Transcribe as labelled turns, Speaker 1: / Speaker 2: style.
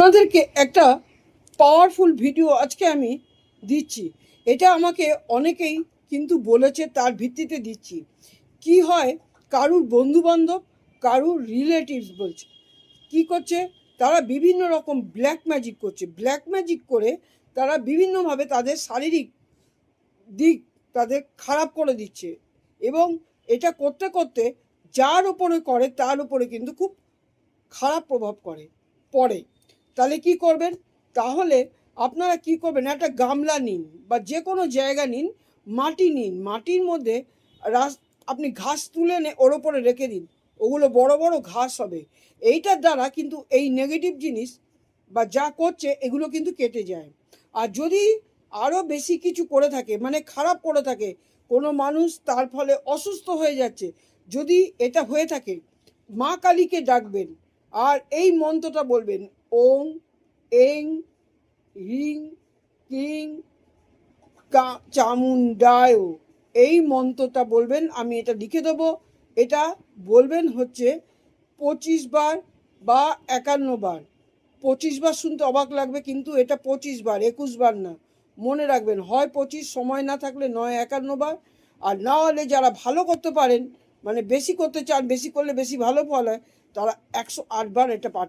Speaker 1: আপনাদেরকে একটা powerful video আজকে আমি দিচ্ছি। এটা আমাকে অনেকেই কিন্তু বলেছে, তার ভিত্তিতে দিচ্ছি। কি হয়? কারুর বন্ধুবান্ধব, কারুর রিলেটিভস বলছে। কি করছে? তারা বিভিন্ন রকম ব্ল্যাক ম্যাজিক করছে। ব্ল্যাক ম্যাজিক করে তারা বিভিন্নভাবে তাদের শারীরিক দিক তাদের খারাপ করে দিচ্ছে এবং এটা করতে করতে যার ওপরে করে, তার উপরে কিন্তু খুব খারাপ প্রভাব করে, পড়ে। তাহলে কি করবেন? তাহলে আপনারা কি করবেন? একটা গামলা নিন বা যে কোনো জায়গা নিন, মাটি নিন। মাটির মধ্যে রাস, আপনি ঘাস তুলে নে, ওর ওপরে রেখে দিন। ওগুলো বড় বড় ঘাস হবে। এইটার দ্বারা কিন্তু এই নেগেটিভ জিনিস বা যা করছে, এগুলো কিন্তু কেটে যায়। আর যদি আরও বেশি কিছু করে থাকে মানে খারাপ করে থাকে, কোনো মানুষ তার ফলে অসুস্থ হয়ে যাচ্ছে, যদি এটা হয়ে থাকে, মা কালীকে ডাকবেন। আর এই মন্ত্রটা বলবেন ওং এং রিং কিং চামুন্ডায় এই মন্ত্রটা বলবেন, আমি এটা লিখে দেবো। এটা বলবেন হচ্ছে পঁচিশ বার বা একান্ন বার। পঁচিশ বার শুনতে অবাক লাগবে, কিন্তু এটা পঁচিশ বার, একুশ বার না। মনে রাখবেন, হয় পঁচিশ, সময় না থাকলে নয়, একান্ন বার। আর না হলে যারা ভালো করতে পারেন মানে বেশি করতে চান, বেশি করলে বেশি ভালো ফল হয়, তারা একশো আট বার এটা পাঠ